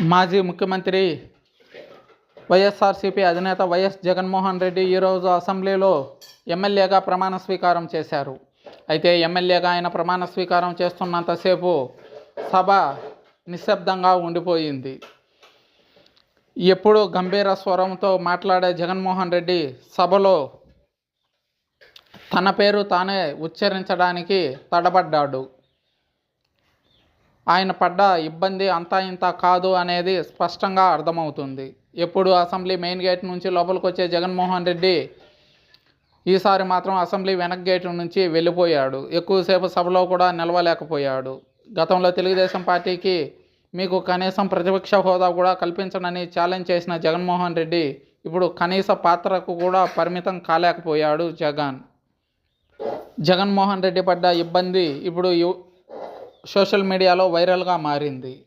మాజీ ముఖ్యమంత్రి వైఎస్ఆర్సీపీ అధినేత వైఎస్ జగన్మోహన్ రెడ్డి ఈరోజు అసెంబ్లీలో ఎమ్మెల్యేగా ప్రమాణ స్వీకారం చేశారు. అయితే ఎమ్మెల్యేగా ఆయన ప్రమాణ స్వీకారం చేస్తున్నంతసేపు సభ నిశ్శబ్దంగా ఉండిపోయింది. ఎప్పుడూ గంభీర స్వరంతో మాట్లాడే జగన్మోహన్ రెడ్డి సభలో తన పేరు తానే ఉచ్చరించడానికి తడబడ్డాడు. ఆయన పడ్డ ఇబ్బంది అంతా ఇంత కాదు అనేది స్పష్టంగా అర్థమవుతుంది. ఎప్పుడు అసెంబ్లీ మెయిన్ గేట్ నుంచి లోపలికి వచ్చే జగన్మోహన్ రెడ్డి ఈసారి మాత్రం అసెంబ్లీ వెనక్ గేట్ నుంచి వెళ్ళిపోయాడు. ఎక్కువసేపు సభలో కూడా నిలవలేకపోయాడు. గతంలో తెలుగుదేశం పార్టీకి మీకు కనీసం ప్రతిపక్ష హోదా కూడా కల్పించనని ఛాలెంజ్ చేసిన జగన్మోహన్ రెడ్డి ఇప్పుడు కనీస పాత్రకు కూడా పరిమితం కాలేకపోయాడు జగన్. జగన్మోహన్ రెడ్డి పడ్డ ఇబ్బంది ఇప్పుడు యు- సోషల్ మీడియాలో వైరల్గా మారింది.